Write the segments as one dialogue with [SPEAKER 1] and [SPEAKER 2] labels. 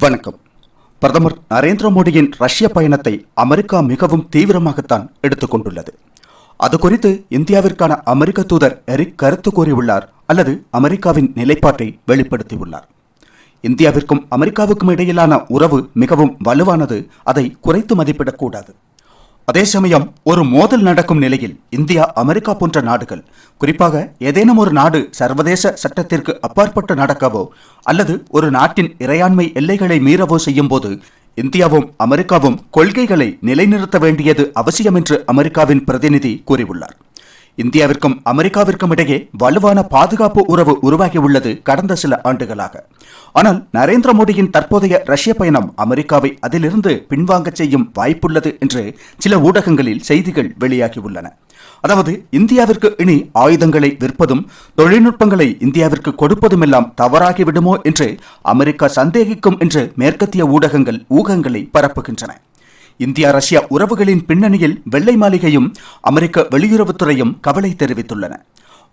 [SPEAKER 1] வணக்கம். பிரதமர் நரேந்திர மோடியின் ரஷ்ய பயணத்தை அமெரிக்கா மிகவும் தீவிரமாகத்தான் எடுத்துக்கொண்டுள்ளது அது குறித்து இந்தியாவிற்கான அமெரிக்க தூதர் எரிக் கருத்து கூறியுள்ளார் அல்லது அமெரிக்காவின் நிலைப்பாட்டை வெளிப்படுத்தியுள்ளார். இந்தியாவிற்கும் அமெரிக்காவுக்கும் இடையிலான உறவு மிகவும் வலுவானது அதை குறைத்து மதிப்பிடக்கூடாது. அதே சமயம் ஒரு மோதல் நடக்கும் நிலையில் இந்தியா அமெரிக்கா போன்ற நாடுகள் குறிப்பாக ஏதேனும் ஒரு நாடு சர்வதேச சட்டத்திற்கு அப்பாற்பட்டு நடக்கவோ அல்லது ஒரு நாட்டின் இறையாண்மை எல்லைகளை மீறவோ செய்யும் போது இந்தியாவும் அமெரிக்காவும் கொள்கைகளை நிலைநிறுத்த வேண்டியது அவசியம் என்று அமெரிக்காவின் பிரதிநிதி கூறியுள்ளார். இந்தியாவிற்கும் அமெரிக்காவிற்கும் இடையே வலுவான பாதுகாப்பு உறவு உருவாகியுள்ளது கடந்த சில ஆண்டுகளாக. ஆனால் நரேந்திர மோடியின் தற்போதைய ரஷ்ய பயணம் அமெரிக்காவை அதிலிருந்து பின்வாங்கச் செய்யும் வாய்ப்புள்ளது என்று சில ஊடகங்களில் செய்திகள் வெளியாகியுள்ளன. அதாவது இந்தியாவிற்கு இனி ஆயுதங்களை விற்பதும் தொழில்நுட்பங்களை இந்தியாவிற்கு கொடுப்பதுமெல்லாம் தவறாகிவிடுமோ என்று அமெரிக்கா சந்தேகிக்கும் என்று மேற்கத்திய ஊடகங்கள் ஊகங்களை பரப்புகின்றன. இந்தியா ரஷ்யா உறவுகளின் பின்னணியில் வெள்ளை மாளிகையும் அமெரிக்க வெளியுறவுத்துறையும் கவலை தெரிவித்துள்ளன.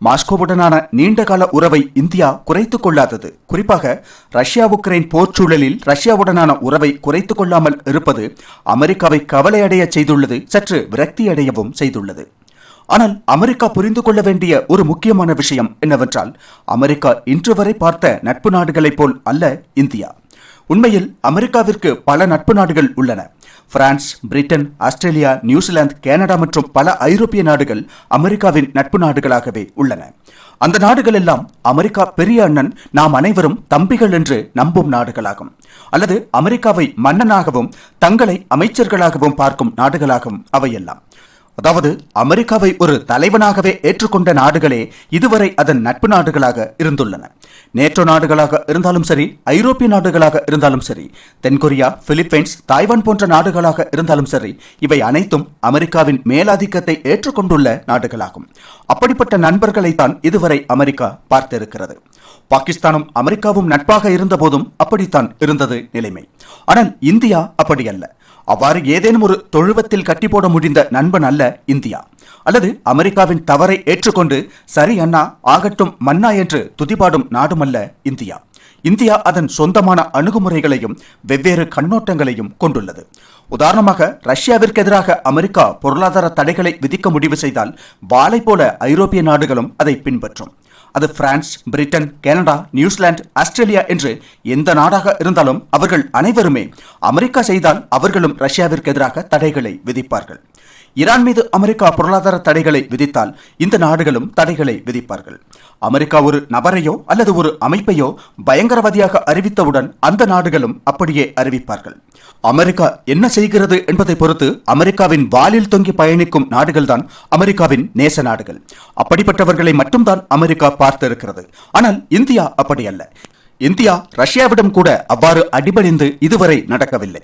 [SPEAKER 1] மாஸ்கோவுடனான நீண்டகால உறவை இந்தியா குறைத்துக் கொள்ளாதது. குறிப்பாக ரஷ்யா உக்ரைன் போர் சூழலில் ரஷ்யாவுடனான உறவை குறைத்துக் கொள்ளாமல் இருப்பது அமெரிக்காவை கவலையடைய செய்துள்ளது சற்று விரக்தியடையவும் செய்துள்ளது. ஆனால் அமெரிக்கா புரிந்து கொள்ள வேண்டிய ஒரு முக்கியமான விஷயம் என்னவென்றால் அமெரிக்கா இன்று வரை பார்த்த நட்பு நாடுகளைப் போல் அல்ல இந்தியா. உண்மையில் அமெரிக்காவிற்கு பல நட்பு நாடுகள் உள்ளன. France Britain Australia New Zealand Canada மற்றும் பல ஐரோப்பிய நாடுகள் அமெரிக்காவின் நட்பு நாடுகளாகவே உள்ளன. அந்த நாடுகள் எல்லாம் அமெரிக்கா பெரிய அண்ணன் நாம் அனைவரும் தம்பிகள் என்று நம்பும் நாடுகளாகும். அல்லது அமெரிக்காவை மன்னனாகவும் தங்களை அமைச்சர்களாகவும் பார்க்கும் நாடுகளாகும் அவையெல்லாம். அதாவது அமெரிக்காவை ஒரு தலைவனாகவே ஏற்றுக்கொண்ட நாடுகளே இதுவரை அதன் நட்பு நாடுகளாக இருந்துள்ளன. நேட்டோ நாடுகளாக இருந்தாலும் சரி ஐரோப்பிய நாடுகளாக இருந்தாலும் சரி தென்கொரியா பிலிப்பைன்ஸ் தாய்வான் போன்ற நாடுகளாக இருந்தாலும் சரி இவை அனைத்தும் அமெரிக்காவின் மேலாதிக்கத்தை ஏற்றுக்கொண்டுள்ள நாடுகளாகும். அப்படிப்பட்ட நண்பர்களைத்தான் இதுவரை அமெரிக்கா பார்த்திருக்கிறது. பாகிஸ்தானும் அமெரிக்காவும் நட்பாக இருந்தபோதும் அப்படித்தான் இருந்தது நிலைமை. ஆனால் இந்தியா அப்படி அல்ல அவ்வாறு ஏதேனும் ஒரு தொழுவத்தில் கட்டி போட முடிந்த நண்பன் அல்ல இந்தியா. அல்லது அமெரிக்காவின் தவறை ஏற்றுக்கொண்டு சரி அண்ணா ஆகட்டும் மன்னா என்று துதிபாடும் நாடுமல்ல இந்தியா. இந்தியா அதன் சொந்தமான அணுகுமுறைகளையும் வெவ்வேறு கண்ணோட்டங்களையும் கொண்டுள்ளது. உதாரணமாக ரஷ்யாவிற்கு எதிராக அமெரிக்கா பொருளாதார தடைகளை விதிக்க முடிவு செய்தால் வாளை போல ஐரோப்பிய நாடுகளும் அதை பின்பற்றும். அது France Britain Canada New Zealand Australia என்று எந்த நாடாக இருந்தாலும் அவர்கள் அனைவருமே அமெரிக்கா செய்தால் அவர்களும் ரஷ்யாவிற்கு எதிராக தடைகளை விதிப்பார்கள். ஈரான் மீது அமெரிக்கா பொருளாதார தடைகளை விதித்தால் இந்த நாடுகளும் தடைகளை விதிப்பார்கள். அமெரிக்கா ஒரு நபரையோ அல்லது ஒரு அமைப்பையோ பயங்கரவாதியாக அறிவித்தவுடன் அந்த நாடுகளும் அப்படியே அறிவிப்பார்கள். அமெரிக்கா என்ன செய்கிறது என்பதை பொறுத்து அமெரிக்காவின் வாலில் தொங்கி பயணிக்கும் நாடுகள்தான் அமெரிக்காவின் நேச நாடுகள். அப்படிப்பட்டவர்களை மட்டும்தான் அமெரிக்கா பார்த்திருக்கிறது. ஆனால் இந்தியா அப்படி அல்ல. இந்தியா ரஷ்யாவிடம் கூட அவ்வாறு அடிபணிந்து இதுவரை நடக்கவில்லை.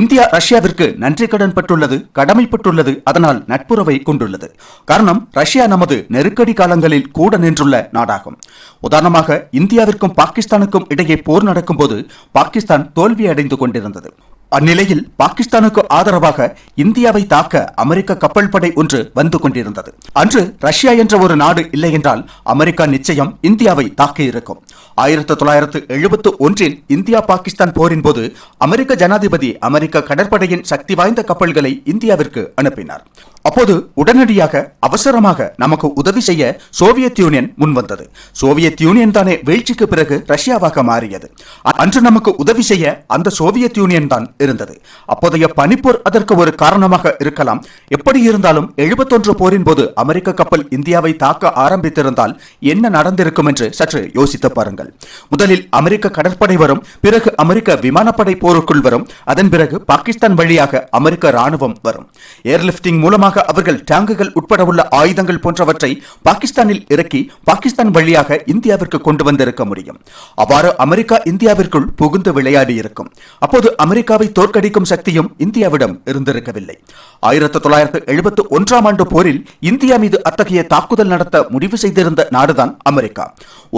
[SPEAKER 1] இந்தியா ரஷ்யாவிற்கு நன்றி கடன் பட்டுள்ளது கடமைப்பட்டுள்ளது அதனால் நட்புறவை கொண்டுள்ளது. காரணம் ரஷ்யா நமது நெருக்கடி காலங்களில் கூட நின்றுள்ள நாடாகும். உதாரணமாக இந்தியாவிற்கும் பாகிஸ்தானுக்கும் இடையே போர் நடக்கும்போது பாகிஸ்தான் தோல்வி அடைந்து கொண்டிருந்தது. அந்நிலையில் பாகிஸ்தானுக்கு ஆதரவாக இந்தியாவை தாக்க அமெரிக்க கப்பல் படை ஒன்று வந்து கொண்டிருந்தது. அன்று ரஷ்யா என்ற ஒரு நாடு இல்லை என்றால் அமெரிக்கா நிச்சயம் இந்தியாவை தாக்கியிருக்கும் இருக்கும். ஆயிரத்தி தொள்ளாயிரத்து எழுபத்து ஒன்றில் இந்தியா பாகிஸ்தான் போரின் போது அமெரிக்க ஜனாதிபதி அமெரிக்க கடற்படையின் சக்தி வாய்ந்த கப்பல்களை இந்தியாவிற்கு அனுப்பினார். அப்போது உடனடியாக அவசரமாக நமக்கு உதவி செய்ய சோவியத் யூனியன் முன்வந்தது. சோவியத் யூனியன் தானே வீழ்ச்சிக்கு பிறகு ரஷ்யாவாக மாறியது. அன்று நமக்கு உதவி செய்ய அந்த சோவியத் யூனியன் தான் இருந்தது. அப்போதைய பனிப்போர் அதற்கு ஒரு காரணமாக இருக்கலாம். எப்படி இருந்தாலும் எழுபத்தொன்று போரின் போது அமெரிக்க கப்பல் இந்தியாவை தாக்க ஆரம்பித்திருந்தால் என்ன நடந்திருக்கும் என்று சற்று யோசித்து பாருங்கள். முதலில் அமெரிக்க கடற்படை வரும் பிறகு அமெரிக்க விமானப்படை போருக்குள் வரும் அதன் பிறகு பாகிஸ்தான் வழியாக அமெரிக்க ராணுவம் வரும். ஏர்லிப்டிங் மூலமாக மூலமாக அவர்கள் டேங்குகள் உட்பட உள்ள ஆயுதங்கள் போன்றவற்றை பாகிஸ்தானில் இறக்கி பாகிஸ்தான் வழியாக இந்தியாவிற்கு கொண்டு வந்திருக்க முடியும். அவ்வாறு அமெரிக்கா இந்தியாவிற்குள் புகுந்து விளையாடி இருக்கும். அப்போது அமெரிக்காவை தோற்கடிக்கும் சக்தியும் இந்தியாவிடம் இருந்திருக்கவில்லை. ஆயிரத்தி தொள்ளாயிரத்து எழுபத்தி ஒன்றாம் ஆண்டு போரில் இந்தியா மீது அத்தகைய தாக்குதல் நடத்த முடிவு செய்திருந்த நாடுதான் அமெரிக்கா.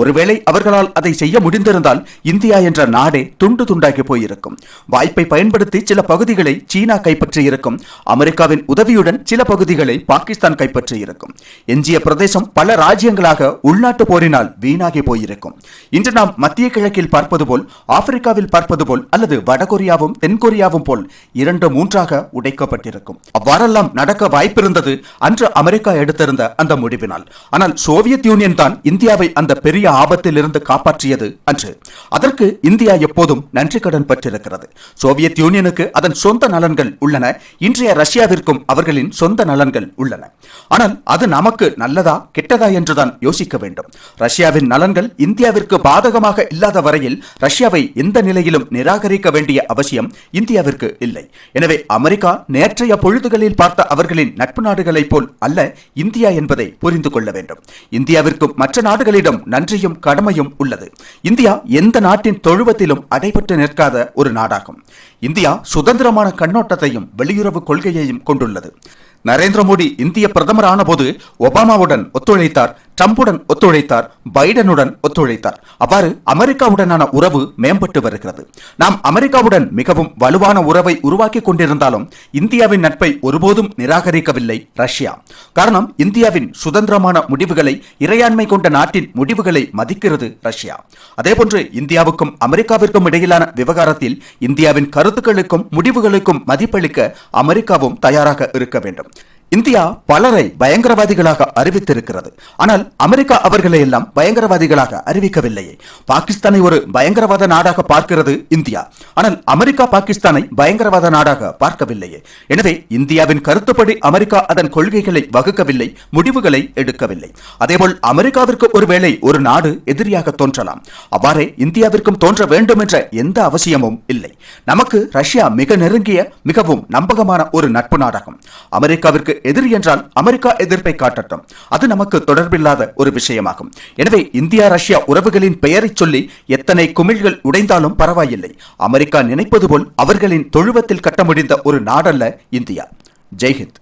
[SPEAKER 1] ஒருவேளை அவர்களால் அதை செய்ய முடிந்திருந்தால் இந்தியா என்ற நாடே துண்டு துண்டாகி போயிருக்கும். வாய்ப்பை பயன்படுத்தி சில பகுதிகளை சீனா கைப்பற்றியிருக்கும். அமெரிக்காவின் உதவியுடன் சில பகுதிகளை பாகிஸ்தான் கைப்பற்றியிருக்கும். எஞ்சிய பிரதேசம் பல ராஜ்யங்களாக உள்நாட்டு போரினால் வீணாகி போயிருக்கும். இன்று நாம் மத்திய கிழக்கில் பார்ப்பது போல் ஆப்பிரிக்காவில் பார்ப்பது போல் அல்லது வடகொரியாவும் தென்கொரியாவும் போல் இரண்டு மூன்றாக உடைக்கப்பட்டிருக்கும். அவ்வாறெல்லாம் நடக்க வாய்ப்பிருந்தது அன்று அமெரிக்கா எடுத்திருந்த அந்த முடிவினால். ஆனால் சோவியத் யூனியன் தான் இந்தியாவை அந்த பெரிய ஆபத்தில் ஆபத்திலிருந்து காப்பாற்றியது அன்று. அதற்கு இந்தியா எப்போதும் நன்றி கடன் பட்டிருக்கிறது சோவியத் யூனியனுக்கு அதன் சொந்த நலன்கள் உள்ளன. இன்றைய ரஷ்யாவிற்கும் அவர்களின் சொந்த நலன்கள் உள்ளன. ஆனால் அது நமக்கு நல்லதா கெட்டதா என்றுதான் யோசிக்க வேண்டும். ரஷ்யாவின் நலன்கள் இந்தியாவிற்கு பாதகமாக இல்லாத வரையில் ரஷ்யாவை எந்த நிலையிலும் நிராகரிக்க வேண்டிய அவசியம் இந்தியாவிற்கு இல்லை. எனவே அமெரிக்கா நேற்றைய பொழுதுகளில் பார்த்த அவர்களின் நட்பு நாடுகளைப் போல் அல்ல இந்தியா என்பதை புரிந்து கொள்ள வேண்டும். இந்தியாவிற்கும் மற்ற நாடுகளிடம் நன்றி நன்றியும் கடமையும் உள்ளது. இந்தியா எந்த நாட்டின் தொழுவத்திலும் அடைபட்டு நிற்காத ஒரு நாடாகும். இந்தியா சுதந்திரமான கண்ணோட்டத்தையும் வெளியுறவு கொள்கையையும் கொண்டுள்ளது. நரேந்திர மோடி இந்திய பிரதமர் ஆனபோது ஒபாமாவுடன் ஒத்துழைத்தார். ட்ரம்புடன் ஒத்துழைத்தார் பைடனுடன் ஒத்துழைத்தார். அவ்வாறு அமெரிக்காவுடனான உறவு மேம்பட்டு வருகிறது. நாம் அமெரிக்காவுடன் மிகவும் வலுவான உறவை உருவாக்கி கொண்டிருந்தாலும் இந்தியாவின் நட்பை ஒருபோதும் நிராகரிக்கவில்லை ரஷ்யா. காரணம் இந்தியாவின் சுதந்திரமான முடிவுகளை இறையாண்மை கொண்ட நாட்டின் முடிவுகளை மதிக்கிறது ரஷ்யா. அதேபோன்று இந்தியாவுக்கும் அமெரிக்காவிற்கும் இடையிலான விவகாரத்தில் இந்தியாவின் கருத்துக்களுக்கும் முடிவுகளுக்கும் மதிப்பளிக்க அமெரிக்காவும் தயாராக இருக்க வேண்டும். இந்தியா பலரை பயங்கரவாதிகளாக அறிவித்திருக்கிறது. ஆனால் அமெரிக்கா அவர்களை எல்லாம் பயங்கரவாதிகளாக அறிவிக்கவில்லையே. பாகிஸ்தானை ஒரு பயங்கரவாத நாடாக பார்க்கிறது இந்தியா. ஆனால் அமெரிக்கா பாகிஸ்தானை பயங்கரவாத நாடாக பார்க்கவில்லையே. எனவே இந்தியாவின் கருத்துப்படி அமெரிக்கா அதன் கொள்கைகளை வகுக்கவில்லை முடிவுகளை எடுக்கவில்லை. அதேபோல் அமெரிக்காவிற்கு ஒருவேளை ஒரு நாடு எதிரியாக தோன்றலாம். அவ்வாறே இந்தியாவிற்கும் தோன்ற வேண்டும் என்ற எந்த அவசியமும் இல்லை. நமக்கு ரஷ்யா மிக நெருங்கிய மிகவும் நம்பகமான ஒரு நட்பு நாடாகும். அமெரிக்காவிற்கு எதிரி என்றால் அமெரிக்கா எதிர்ப்பை காட்டட்டும். அது நமக்கு தொடர்பில்லாத ஒரு விஷயமாகும். எனவே இந்தியா ரஷ்யா உறவுகளின் பெயரை சொல்லி எத்தனை குமிழ்கள் உடைந்தாலும் பரவாயில்லை. அமெரிக்கா நினைப்பது போல் அவர்களின் தொழுவத்தில் கட்ட முடிந்த ஒரு நாடல்ல இந்தியா. ஜெய்ஹிந்த்.